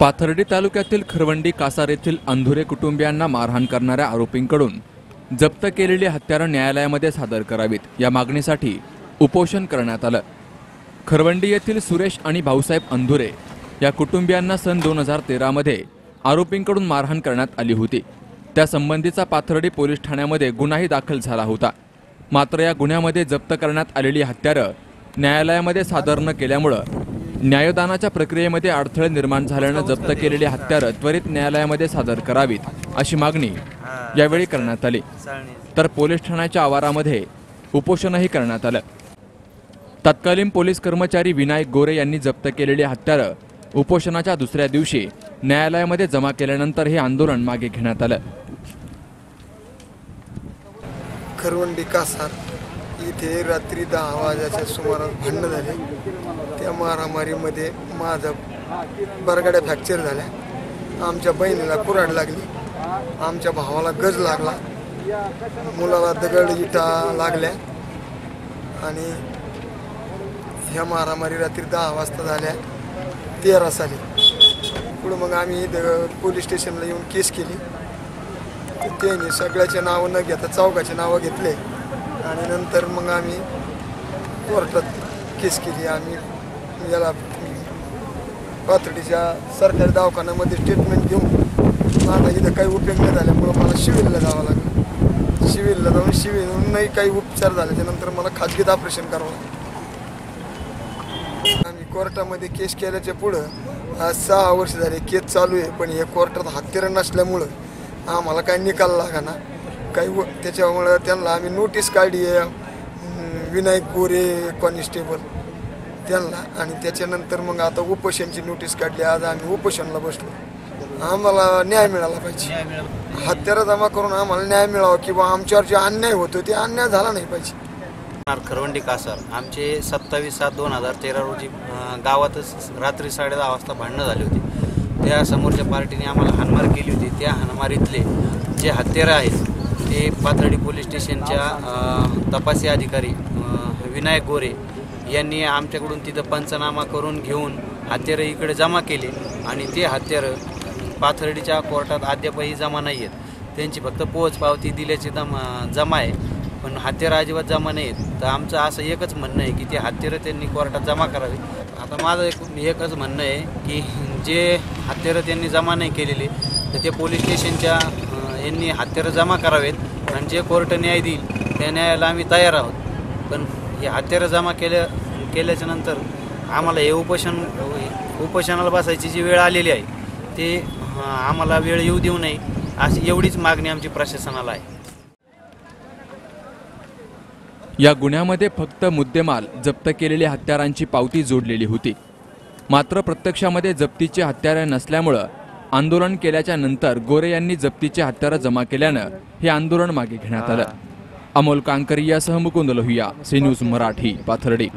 पाथर्डी तालुक्यातील खरवंडी कासार येथील अंधुरे कुटुंबियांना मारहाण करणाऱ्या आरोपींकडून जप्त केलेली हत्यारं न्यायालयामध्ये सादर करावीत. या मागणीसाठी उपोषण करण्यात आलं. खरवंडी येथील सुरेश आणि भाऊसाहेब अंधुरे या कुटुंबियांना सन दोन हजार तेरामध्ये आरोपींकडून मारहाण करण्यात आली होती. त्यासंबंधीचा पाथर्डी पोलीस ठाण्यामध्ये गुन्हाही दाखल झाला होता. मात्र या गुन्ह्यामध्ये जप्त करण्यात आलेली हत्यारं न्यायालयामध्ये सादर न केल्यामुळं न्यायदानाच्या प्रक्रियेमध्ये अडथळे निर्माण झाल्यानं जप्त केलेली हत्यारं त्वरित न्यायालयामध्ये सादर करावीत अशी मागणी यावेळी करण्यात आली. तर पोलीस ठाण्याच्या आवारामध्ये उपोषणही करण्यात आलं. तत्कालीन पोलीस कर्मचारी विनायक गोरे यांनी जप्त केलेली हत्यारं उपोषणाच्या दुसऱ्या दिवशी न्यायालयामध्ये जमा केल्यानंतर हे आंदोलन मागे घेण्यात आलं. खरवंडी कासार इथे रात्री दहा वाजाच्या सुमारास भांडणं झाले. त्या मारामारीमध्ये माझा बरगाड्या फ्रॅक्चर झाल्या. आमच्या बहिणीला कुऱ्हाड लागली. आमच्या भावाला गज लागला. मुलाला दगड इटा लागल्या. आणि ह्या मारामारी रात्री दहा वाजता झाल्या. तेरा साली. पुढं मग आम्ही इथं पोलीस स्टेशनला येऊन केस केली. त्यांनी सगळ्याचे नावं न घेता चौघाचे नावं घेतले. आणि नंतर मग आम्ही कोर्टात केस केली. आम्ही याला पाथर्डीच्या सरकारी दवाखान्यामध्ये स्टेटमेंट घेऊन आता इथं काही उपयोग नाही झाल्यामुळं मला शिविरला जावं लागलं. शिविरला जाऊन शिविर नाही काही उपचार झाले त्यानंतर मला खाजगीत ऑपरेशन करावं लागलं. आम्ही कोर्टामध्ये केस केल्याच्या पुढं आज सहा वर्ष झाले केस चालू आहे पण हे कोर्टात हत्यारं नसल्यामुळं आम्हाला काही निकाल लागा ना काही व- त्याच्यामुळं त्यांना आम्ही नोटीस काढली आहे. विनायक गोरे कॉन्स्टेबल त्यांना आणि त्याच्यानंतर मग आता उपोषणची नोटीस काढली. आज आम्ही उपोषणला बसलो. आम्हाला न्याय मिळाला पाहिजे. हत्यारं जमा करून आम्हाला न्याय मिळावा किंवा आमच्यावर जे अन्याय होतो ते अन्याय झाला नाही पाहिजे. खरवंडी कासार. आमचे सत्तावीस सात दोन हजार तेरा रोजी गावातच रात्री साडे दहा वाजता भांडणं झाली होती. त्या समोरच्या पार्टीने आम्हाला हाणमार केली होती. त्या हाणमारीतले जे हत्यारं आहेत ते पाथर्डी पोलीस स्टेशनच्या तपासी अधिकारी विनायक गोरे यांनी आमच्याकडून तिथं पंचनामा करून घेऊन हत्यारं इकडे जमा केले. आणि ते हत्यारं पाथर्डीच्या कोर्टात अद्यापही जमा नाही आहेत. त्यांची फक्त पोच पावती दिल्याची जमा जमा आहे. पण हत्यारं अजिबात जमा नाही आहेत तर आमचं असं एकच म्हणणं आहे की ते हत्यारं त्यांनी कोर्टात जमा करावी. आता माझं एक एकच म्हणणं आहे की जे हत्यारं त्यांनी जमा नाही केलेले तर ते पोलीस स्टेशनच्या यांनी हत्यारं जमा करावेत. आणि जे कोर्ट न्याय देईल त्या न्यायाला आम्ही तयार आहोत. पण हे हत्यारं जमा केल्या केल्याच्यानंतर आम्हाला हे उपोषण उपोषणाला बसायची जी वेळ आलेली आहे ते आम्हाला वेळ येऊ देऊ नये अशी एवढीच मागणी आमची प्रशासनाला आहे. या गुन्ह्यामध्ये फक्त मुद्देमाल जप्त केलेल्या हत्यारांची पावती जोडलेली होती. मात्र प्रत्यक्षामध्ये जप्तीची हत्यारे नसल्यामुळं आंदोलन केल्याच्यानंतर गोरे यांनी जप्तीची हत्यारं जमा केल्यानं हे आंदोलन मागे घेण्यात आलं. अमोल कांकरियासह मुकुंद लोहिया सी न्यूज मराठी पाथर्डी.